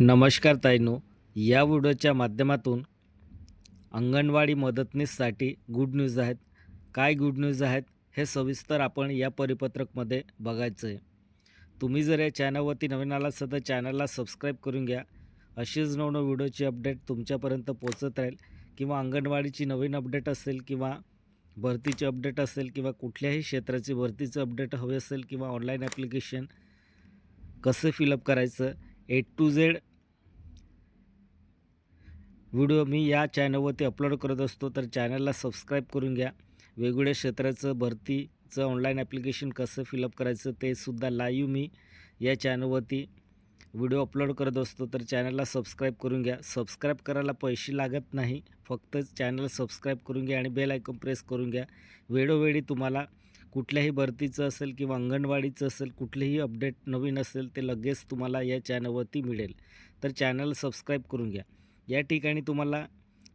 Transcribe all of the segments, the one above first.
नमस्कार ताईनो या व्हिडिओच्या माध्यमातून अंगणवाडी मदतनीससाठी गुड न्यूज आहेत. काय गुड न्यूज आहेत हे सविस्तर आपण या परिपत्रकमध्ये बघायचं आहे तुम्ही जर या चॅनलवरती नवीन आलात असाल तर चॅनलला सबस्क्राईब करून घ्या. अशीच नवनव व्हिडिओची अपडेट तुमच्यापर्यंत पोचत राहील किंवा अंगणवाडीची नवीन अपडेट असेल किंवा भरतीची अपडेट असेल किंवा कुठल्याही क्षेत्राची भरतीचं अपडेट हवे असेल किंवा ऑनलाईन ॲप्लिकेशन कसं फिलअप करायचं ए टू झेड व्हिडिओ मी या चॅनलवरती अपलोड करत असतो तर चॅनलला सबस्क्राईब करून घ्या. वेगवेगळ्या क्षेत्राचं भरतीचं ऑनलाईन ॲप्लिकेशन कसं फिलअप करायचं ते सुद्धा लाईव्ह मी या चॅनलवरती व्हिडिओ अपलोड करत असतो तर चॅनलला सबस्क्राईब करून घ्या. सबस्क्राईब करायला पैसे लागत नाही फक्त चॅनल सबस्क्राईब करून घ्या आणि बेल आयकॉन प्रेस करून घ्या. वेळोवेळी तुम्हाला कुठल्याही भरतीचं असेल किंवा अंगणवाडीचं असेल कुठलेही अपडेट नवीन असेल ते लगेच तुम्हाला या चॅनलवरती मिळेल. तर चॅनल सबस्क्राईब करून घ्या. या ठिकाणी तुम्हाला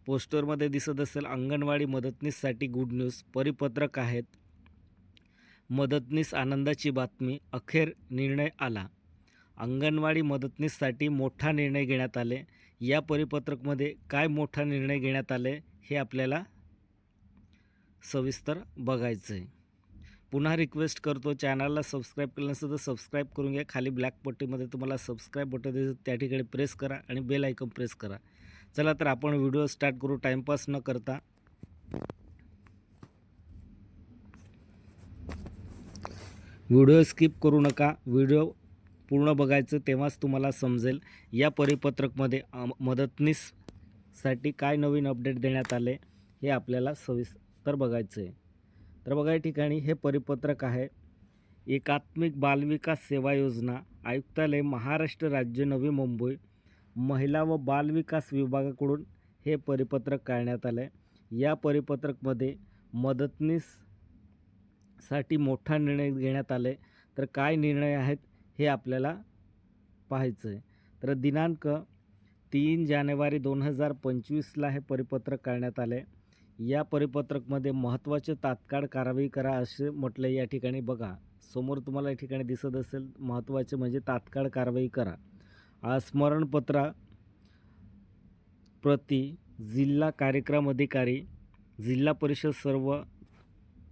पोस्टरमध्ये दिसत असेल अंगणवाडी मदतनीससाठी गुड न्यूज. परिपत्रक आहेत. मदतनीस आनंदाची बातमी. अखेर निर्णय आला. अंगणवाडी मदतनीससाठी मोठा निर्णय घेण्यात आले. या परिपत्रकमध्ये काय मोठा निर्णय घेण्यात आले हे आपल्याला सविस्तर बघायचं आहे पुन्हा रिक्वेस्ट करतो. चॅनलला सबस्क्राईब केलं नसेल तर सबस्क्राईब करून घ्या. खाली ब्लॅक पट्टीमध्ये तुम्हाला सबस्क्राईब बटन दिसेल. त्या ठिकाणी प्रेस करा आणि बेल आयकॉन प्रेस करा. चला तर आपण व्हिडिओ स्टार्ट करू. टाईमपास न करता. व्हिडिओ स्किप करू नका. व्हिडिओ पूर्ण बघायचं तेव्हाच तुम्हाला समजेल. या परिपत्रकमध्ये मदतनीससाठी काय नवीन अपडेट देण्यात आले हे आपल्याला सविस्तर बघायचं आहे तर बघा या ठिकाणी हे परिपत्रक आहे. एकात्मिक बालविकास सेवा योजना आयुक्तालय महाराष्ट्र राज्य नवी मुंबई महिला व बालविकास विभागाकडून हे परिपत्रक काढण्यात आलं आहे या परिपत्रकमध्ये मदतनीससाठी मोठा निर्णय घेण्यात आले तर काय निर्णय आहेत हे आपल्याला पाहायचं आहे तर दिनांक तीन जानेवारी दोन हजार पंचवीसला हे परिपत्रक काढण्यात आले या परिपत्रकमध्ये महत्त्वाचे तात्काळ कारवाई करा असे म्हटले या ठिकाणी बघा. समोर तुम्हाला या ठिकाणी दिसत असेल महत्त्वाचे म्हणजे तात्काळ कारवाई करा. स्मरणपत्रा प्रति जिल्हा कार्यक्रम अधिकारी जिल्हा परिषद सर्व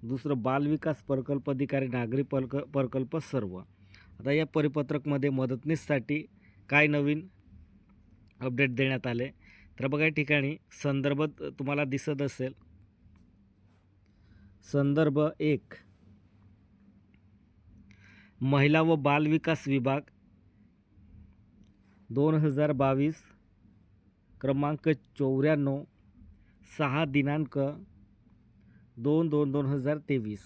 दुसरं बालविकास प्रकल्प अधिकारी नागरी प्रक प्रकल्प सर्व. आता या परिपत्रकमध्ये मदतनीससाठी काय नवीन अपडेट देण्यात आले? तर बघा या ठिकाणी संदर्भ तुम्हाला दिसत असेल. संदर्भ एक. महिला व बाल विकास विभाग दोन हजार बावीस क्रमांक चौऱ्याण्णव सहा दिनांक दोन दोन दोन हजार तेवीस.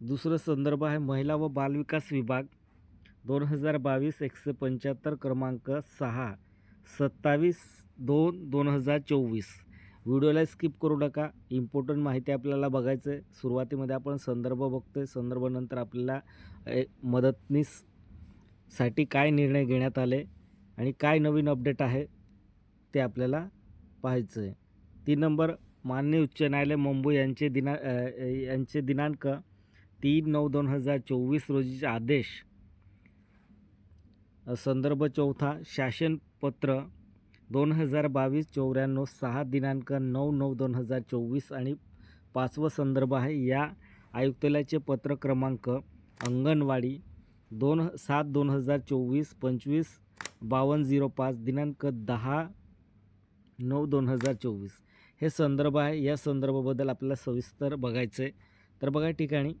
दुसरं संदर्भ आहे महिला व बालविकास विभाग दोन हजार बावीस एकशे पंच्याहत्तर क्रमांक सहा. सत्तावीस दोन दोन हजार चोवीस. व्हिडिओला स्किप करू नका. इम्पॉर्टंट माहिती आपल्याला बघायचं आहे सुरुवातीमध्ये आपण संदर्भ बघतोय. संदर्भानंतर आपल्याला ए, मदतनीससाठी काय निर्णय घेण्यात आले आणि काय नवीन अपडेट आहे ते आपल्याला पाहायचं आहे तीन नंबर मान्य उच्च न्यायालय मुंबई यांचे दिना यांचे दिनांक तीन नऊ दोन हजार चोवीस रोजीचे आदेश. संदर्भ चौथा शासन पत्र दोन हजार बावीस चौऱ्याण्णव सहा दिनांक नऊ नऊ दोन हजार चोवीस आणि पाचवं संदर्भ आहे या आयुक्तालयाचे पत्र क्रमांक अंगणवाडी दोन सात दोन हजार चोवीस पंचवीस बावन्न झिरो पाच दिनांक दहा नऊ दोन हजार चोवीस. हे संदर्भ आहे. या संदर्भाबद्दल आपल्याला सविस्तर बघायचं आहे तर बघा ठिकाणी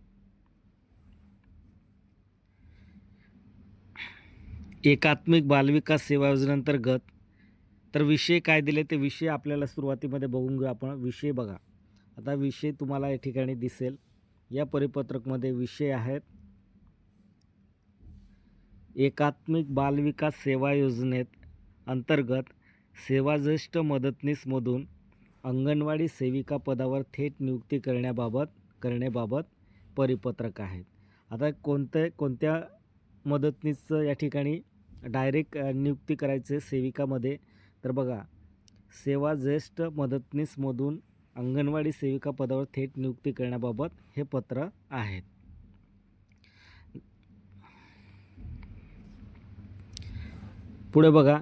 एकात्मिक बालविकास सेवा योजनेअंतर्गत तर विषय काय दिले ते विषय आपल्याला सुरुवातीमध्ये बघून घेऊ आपण. विषय बघा. आता विषय तुम्हाला या ठिकाणी दिसेल. या परिपत्रकमध्ये विषय आहेत. एकात्मिक बालविकास सेवा योजनेत अंतर्गत सेवाज्येष्ठ मदतनीसमधून अंगणवाडी सेविका पदावर थेट नियुक्ती करण्याबाबत करण्याबाबत परिपत्रक आहेत. आता कोणत्या कोणत्या मदतनीसचं या ठिकाणी डायरेक्ट नियुक्ती करायचे सेविकामध्ये. तर बघा सेवा ज्येष्ठ मदतनीसमधून अंगणवाडी सेविका पदावर थेट नियुक्ती करण्याबाबत हे पत्र आहेत. पुढे बघा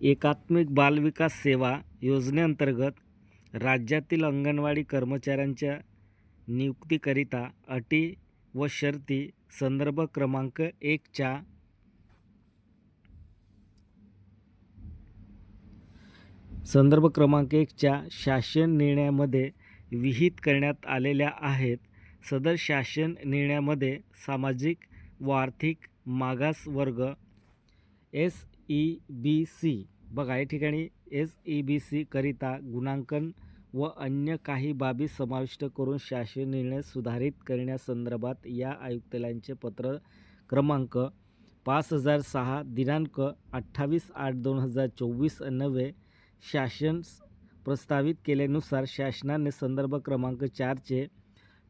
एकात्मिक बालविकास सेवा योजनेअंतर्गत राज्यातील अंगणवाडी कर्मचाऱ्यांच्या नियुक्तीकरिता अटी व शर्ती संदर्भ क्रमांक एकच्या संदर्भ क्रमांक एकच्या शासन निर्णयामध्ये विहित करण्यात आलेल्या आहेत. सदर शासन निर्णयामध्ये सामाजिक व आर्थिक मागास वर्ग एस ई बी सी बघा या ठिकाणी एस ई बी सी करिता गुणांकन व अन्य काही बाबी समाविष्ट करून शासन निर्णय सुधारित करण्यासंदर्भात या आयुक्तालयांचे पत्र क्रमांक पाच हजार सहा दिनांक अठ्ठावीस आठ दोन हजार चोवीस नव्हे शासन प्रस्तावित केल्यानुसार शासनाने संदर्भ क्रमांक चारचे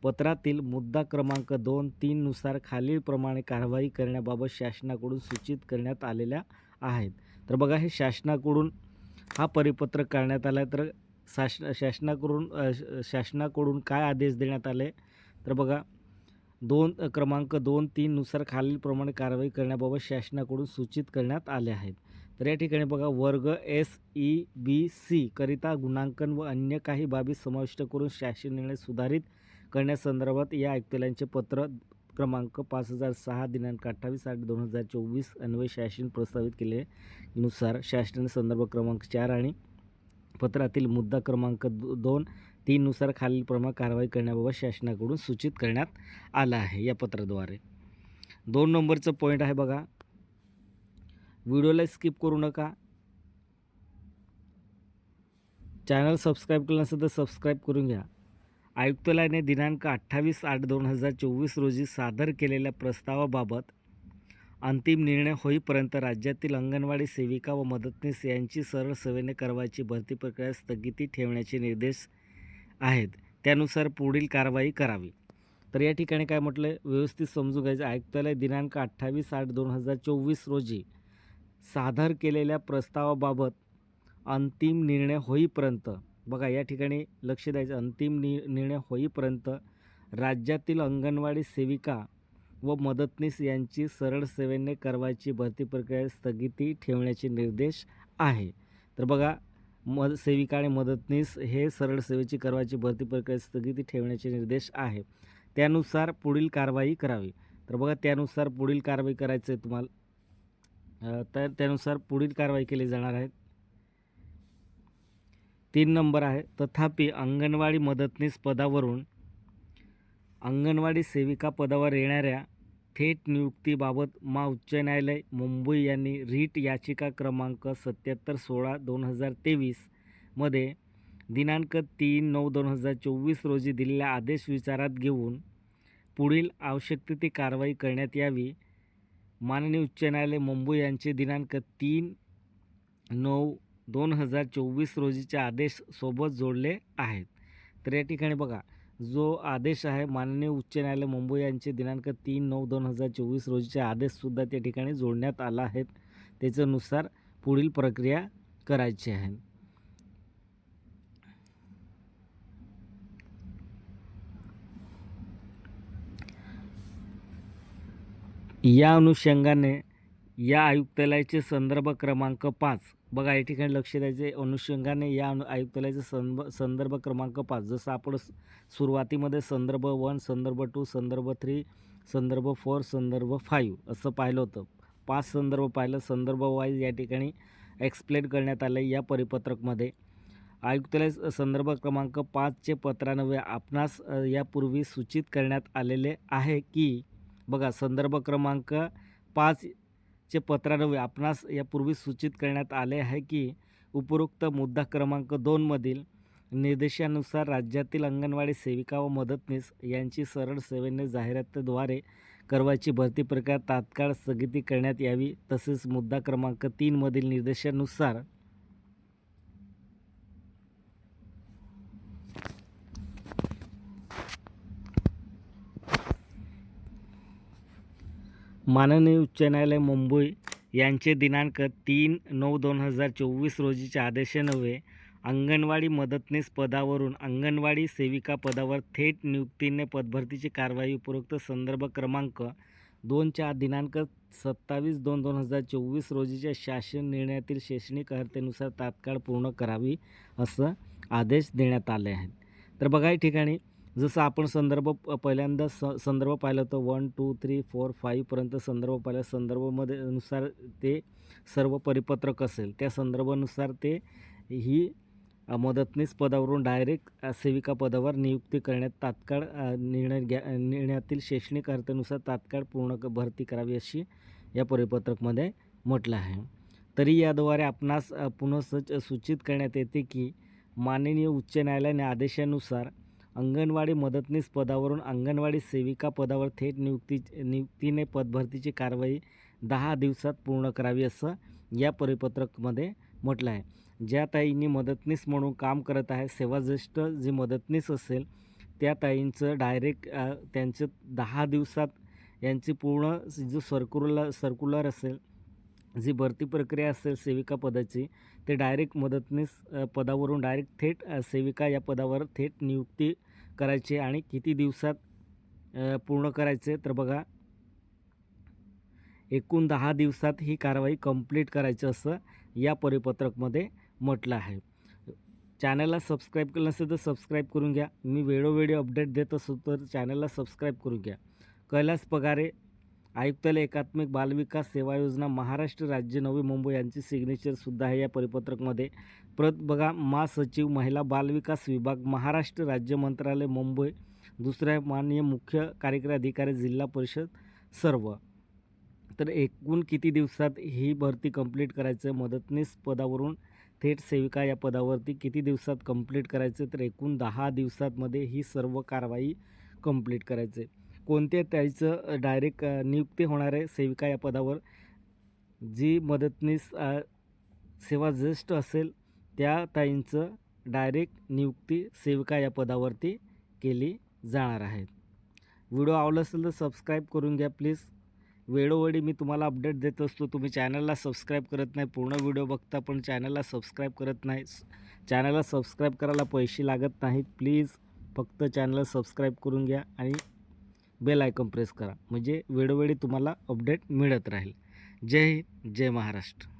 पत्रातील मुद्दा क्रमांक दोन तीननुसार खालीलप्रमाणे कारवाई करण्याबाबत शासनाकडून सूचित करण्यात आलेल्या आहेत. तर बघा हे शासनाकडून हा परिपत्र करण्यात आला आहे. तर शासना शासनाकडून श- शासनाकडून काय आदेश देण्यात आले? तर बघा दोन क्रमांक दोन तीननुसार खालीलप्रमाणे कारवाई करण्याबाबत शासनाकडून सूचित करण्यात आले आहेत. तर या ठिकाणी बघा वर्ग एस ई बी सी करिता गुणांकन व अन्य काही बाबी समाविष्ट करून शासन निर्णय सुधारित करण्यासंदर्भात या आयुक्तालयांचे पत्र क्रमांक पाच हजार सहा दिनांक अठ्ठावीस आठ दोन हजार चोवीस अन्वय शासन प्रस्तावित केलेनुसार शासनाने संदर्भ क्रमांक चार आणि पत्रातील मुद्दा क्रमांक दो दोन तीननुसार खालीलप्रमाणे कारवाई करण्याबाबत शासनाकडून सूचित करण्यात आलं आहे या पत्राद्वारे. दोन नंबरचं पॉईंट आहे बघा. व्हिडिओला स्किप करू नका. चॅनल सबस्क्राईब केलं नसेल तर सबस्क्राईब करून घ्या. आयुक्तालयाने दिनांक अठ्ठावीस आठ दोन हजार चोवीस रोजी सादर केलेल्या प्रस्तावाबाबत अंतिम निर्णय होईपर्यंत राज्यातील अंगणवाडी सेविका व मदतनीस यांची सरळ सेवेने करवायची भरती प्रक्रिया स्थगिती ठेवण्याचे निर्देश आहेत त्यानुसार पुढील कारवाई करावी. तर या ठिकाणी काय म्हटलं आहे व्यवस्थित समजून घ्यायचं. आयुक्तालय दिनांक अठ्ठावीस आठ दोन हजार चोवीस रोजी सादर केलेल्या प्रस्तावाबाबत अंतिम निर्णय होईपर्यंत बघा या ठिकाणी लक्ष द्यायचं अंतिम नि निर्णय होईपर्यंत राज्यातील अंगणवाडी सेविका व मदतनीस यांची सरळ सेवेने करवायची भरती प्रक्रिया स्थगिती ठेवण्याचे निर्देश आहे. तर बघा मद सेविका आणि मदतनीस हे सरळ सेवेची करवायची भरती प्रक्रिया स्थगिती ठेवण्याचे निर्देश आहे. त्यानुसार पुढील कारवाई करावी. तर बघा त्यानुसार पुढील कारवाई करायचं आहे तुम्हाला. तर त्यानुसार पुढील कारवाई केली जाणार आहे. तीन नंबर आहे. तथापि अंगणवाडी मदतनीस पदावरून अंगणवाडी सेविका पदावर येणाऱ्या थेट नियुक्तीबाबत मा उच्च न्यायालय मुंबई यांनी रीट याचिका क्रमांक सत्याहत्तर सोळा दोन हजार तेवीसमध्ये दिनांक तीन नऊ दोन हजार चोवीस रोजी दिलेला आदेश विचारात घेऊन पुढील आवश्यक ती कारवाई करण्यात यावी. माननीय उच्च न्यायालय मुंबई यांचे दिनांक तीन नऊ दोन हजार चोवीस रोजीचे आदेश सोबत जोडले आहेत. तर या ठिकाणी बघा जो आदेश आहे माननीय उच्च न्यायालय मुंबई यांचे दिनांक तीन नऊ दोन हजार चोवीस रोजीचे आदेशसुद्धा त्या ठिकाणी जोडण्यात आला आहेत त्याच्यानुसार पुढील प्रक्रिया करायची आहे. या अनुषंगाने या आयुक्तालयाचे संदर्भ क्रमांक पाच बघा या ठिकाणी लक्ष द्यायचे अनुषंगाने या अनु आयुक्तालयाचे संब संदर्भ क्रमांक पाच. जसं आपण सुरुवातीमध्ये संदर्भ वन संदर्भ टू संदर्भ थ्री संदर्भ फोर संदर्भ फाईव्ह असं पाहिलं होतं. पाच संदर्भ पाहिलं. संदर्भ वाईज या ठिकाणी एक्सप्लेन करण्यात आलं या परिपत्रकमध्ये. आयुक्तालय स- संदर्भ क्रमांक पाचचे पत्रानवे आपणास यापूर्वी सूचित करण्यात आलेले आहे की बघा संदर्भ क्रमांक पाच चे पत्रान्वये आपणास यापूर्वी सूचित करण्यात आले आहे की उपरोक्त मुद्दा क्रमांक दोनमधील निर्देशानुसार राज्यातील अंगणवाडी सेविका व मदतनीस यांची सरळ सेवेने जाहिरातीद्वारे करवायची भरती प्रक्रिया तात्काळ स्थगिती करण्यात यावी तसेच मुद्दा क्रमांक तीनमधील निर्देशानुसार माननीय उच्च न्यायालय मुंबई यांचे दिनांक तीन नऊ दोन हजार चोवीस रोजीच्या आदेशान्वये अंगणवाडी मदतनीस पदावरून अंगणवाडी सेविका पदावर थेट नियुक्तीने पदभरतीची कारवाई उपरोक्त संदर्भ क्रमांक दोन चार दिनांक सत्तावीस दोन दोन हजार चोवीस रोजीच्या शासन निर्णयातील शैक्षणिक अर्हतेनुसार तात्काळ पूर्ण करावी असं आदेश देण्यात आले आहेत. तर बघा या ठिकाणी जसं आपण संदर्भ प- पहिल्यांदा स संदर्भ पाहिलं तर वन टू थ्री फोर फाईव्हपर्यंत संदर्भ पाहिला. संदर्भामध्ये नुसार ते सर्व परिपत्रक असेल. त्या संदर्भानुसार ते ही मदतनीस पदावरून डायरेक्ट सेविका पदावर नियुक्ती करण्यात तात्काळ निर्णय घ्या निर्णयातील शैक्षणिक अर्थानुसार तात्काळ पूर्ण भरती करावी अशी या परिपत्रकमध्ये म्हटलं आहे. तरी याद्वारे आपणास पुनः सच सूचित करण्यात येते की माननीय उच्च न्यायालयाने आदेशानुसार अंगणवाडी मदतनीस पदावरून अंगणवाडी सेविका पदावर थेट नियुक्ती नियुक्तीने पदभरतीची कारवाई दहा दिवसात पूर्ण करावी असं या परिपत्रकमध्ये म्हटलं आहे. ज्या ताईंनी मदतनीस म्हणून काम करत आहे सेवाज्येष्ठ जी मदतनीस असेल त्या ताईंचं डायरेक्ट त्यांचं दहा दिवसात यांची पूर्ण जो सर्क्युलर सर्क्युलर असेल जी भरती प्रक्रिया असेल सेविका पदाची ते डायरेक्ट मदतनीस पदावरून डायरेक्ट थेट सेविका या पदावर थेट नियुक्ती करायचे आणि किती दिवसात पूर्ण करायचे तर बघा एकूण दहा दिवसात ही कारवाई कंप्लीट करायची असं या परिपत्रकमध्ये म्हटलं आहे. चॅनलला सबस्क्राईब केलं नसेल तर सबस्क्राईब करून घ्या. मी वेळोवेळी अपडेट देत असो तर चॅनलला सबस्क्राईब करून घ्या. कैलास पगारे आयुक्तालय एकात्मिक बालविकास सेवा योजना महाराष्ट्र राज्य नवी मुंबई यांची सिग्नेचरसुद्धा आहे या परिपत्रकमध्ये. प्रत बघा महासचिव महिला बालविकास विभाग महाराष्ट्र राज्य मंत्रालय मुंबई. दुसऱ्या माननीय मुख्य कार्यकारी अधिकारी जिल्हा परिषद सर्व. तर एकूण किती दिवसात ही भरती कंप्लीट करायचं? आहे मदतनीस पदावरून थेट सेविका या पदावरती किती दिवसात कंप्लीट करायचं? तर एकूण दहा दिवसातमध्ये ही सर्व कारवाई कंप्लीट करायचे. कोणत्या त्याचं डायरेक्ट नियुक्ती होणारे सेविका या पदावर? जी मदतनीस सेवा ज्येष्ठ असेल त्या ताईंचं डायरेक्ट नियुक्ती सेविका या पदावरती केली जाणार आहे. व्हिडिओ आवडला असेल तर सबस्क्राईब करून घ्या प्लीज. वेळोवेळी मी तुम्हाला अपडेट देत असतो. तुम्ही चॅनलला सबस्क्राईब करत नाही पूर्ण व्हिडिओ बघता पण चॅनलला सबस्क्राईब करत नाही. चॅनलला सबस्क्राईब करायला पैसे लागत नाहीत. प्लीज फक्त चॅनलला सबस्क्राईब करून घ्या आणि बेल आयकॉन प्रेस करा. म्हणजे वेळोवेळी तुम्हाला अपडेट मिळत राहील. जय हिंद जय महाराष्ट्र.